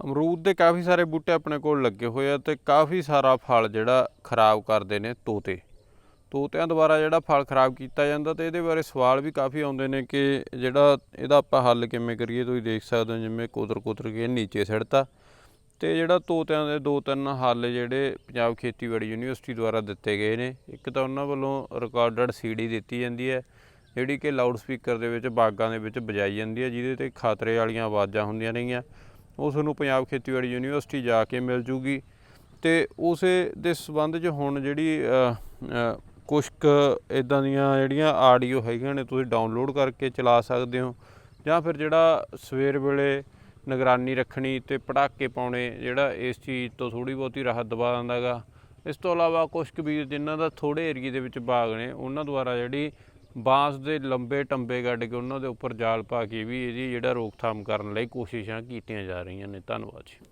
ਅਮਰੂਦ ਦੇ ਕਾਫੀ ਸਾਰੇ ਬੂਟੇ ਆਪਣੇ ਕੋਲ ਲੱਗੇ ਹੋਏ ਆ ਤੇ ਕਾਫੀ ਸਾਰਾ ਫਲ ਜਿਹੜਾ ਖਰਾਬ ਕਰਦੇ ਨੇ ਤੋਤੇ। ਤੋਤਿਆਂ ਦੁਆਰਾ ਜਿਹੜਾ ਫਲ ਖਰਾਬ ਕੀਤਾ ਜਾਂਦਾ ਤੇ ਇਹਦੇ ਬਾਰੇ ਸਵਾਲ ਵੀ ਕਾਫੀ ਆਉਂਦੇ ਨੇ ਕਿ ਜਿਹੜਾ ਇਹਦਾ ਆਪਾਂ ਹੱਲ ਕਿਵੇਂ ਕਰੀਏ, ਤੁਸੀਂ ਦੇਖ ਸਕਦੇ ਹੋ ਜਿਵੇਂ ਕੁਤਰ ਕੁਤਰ ਕੇ ਨੀਚੇ ਸਿੱਟਤਾ ਤੇ ਜਿਹੜਾ ਤੋਤਿਆਂ ਦੇ ਦੋ ਤਿੰਨ ਹੱਲ ਜਿਹੜੇ ਪੰਜਾਬ ਖੇਤੀਬਾੜੀ ਯੂਨੀਵਰਸਿਟੀ ਦੁਆਰਾ ਦਿੱਤੇ ਗਏ ਨੇ, ਇੱਕ ਤਾਂ ਉਹਨਾਂ ਵੱਲੋਂ ਰਿਕਾਰਡਡ ਸੀਡੀ ਦਿੱਤੀ ਜਾਂਦੀ ਹੈ, ਜਿਹੜੀ ਕਿ ਲਾਊਡ ਸਪੀਕਰ ਦੇ ਵਿੱਚ ਬਾਗਾਂ ਦੇ ਵਿੱਚ ਵਜਾਈ ਜਾਂਦੀ ਹੈ, ਜਿਹਦੇ ਤੇ ਖਤਰੇ ਵਾਲੀਆਂ ਆਵਾਜ਼ਾਂ ਹੁੰਦੀਆਂ ਰਹੀਆਂ। ਉਹ ਤੁਹਾਨੂੰ ਪੰਜਾਬ ਖੇਤੀਬਾੜੀ ਯੂਨੀਵਰਸਿਟੀ ਜਾ ਕੇ ਮਿਲ ਜੂਗੀ। ਤੇ ਉਸੇ ਦੇ ਸਬੰਧ 'ਚ ਹੁਣ ਜਿਹੜੀ ਅ, ਅ, ਕੁਛ ਕੁ ਇਦਾਂ ਦੀਆਂ ਜਿਹੜੀਆਂ ਆਡੀਓ ਹੈਗੀਆਂ ਨੇ ਤੁਸੀਂ ਡਾਊਨਲੋਡ ਕਰਕੇ ਚਲਾ ਸਕਦੇ ਹੋ। ਜਾਂ ਫਿਰ ਜਿਹੜਾ ਸਵੇਰ ਵੇਲੇ ਨਿਗਰਾਨੀ ਰੱਖਣੀ ਤੇ ਪਟਾਕੇ ਪਾਉਣੇ ਜਿਹੜਾ ਇਸ ਚੀਜ਼ ਤੋਂ ਥੋੜੀ ਬਹੁਤੀ ਰਾਹਤ ਦਵਾ ਦਿੰਦਾ ਗਾ। ਇਸ ਤੋਂ ਇਲਾਵਾ ਕੁਛ ਕਬੀਰ ਵੀਰ ਜਿਨ੍ਹਾਂ ਦਾ ਥੋੜੇ ਏਰੀਏ ਦੇ ਵਿੱਚ ਬਾਗ ਨੇ ਉਹਨਾਂ ਦੁਆਰਾ ਜਿਹੜੀ ਬਾਂਸ ਦੇ ਲੰਬੇ ਟੰਬੇ ਗੱਡ ਕੇ ਉਹਨਾਂ ਦੇ ਉੱਪਰ ਜਾਲ ਪਾ ਕੇ ਵੀ ਇਹਦੀ ਜਿਹੜਾ ਰੋਕਥਾਮ ਕਰਨ ਲਈ ਕੋਸ਼ਿਸ਼ਾਂ ਕੀਤੀਆਂ ਜਾ ਰਹੀਆਂ ਨੇ। ਧੰਨਵਾਦ ਜੀ।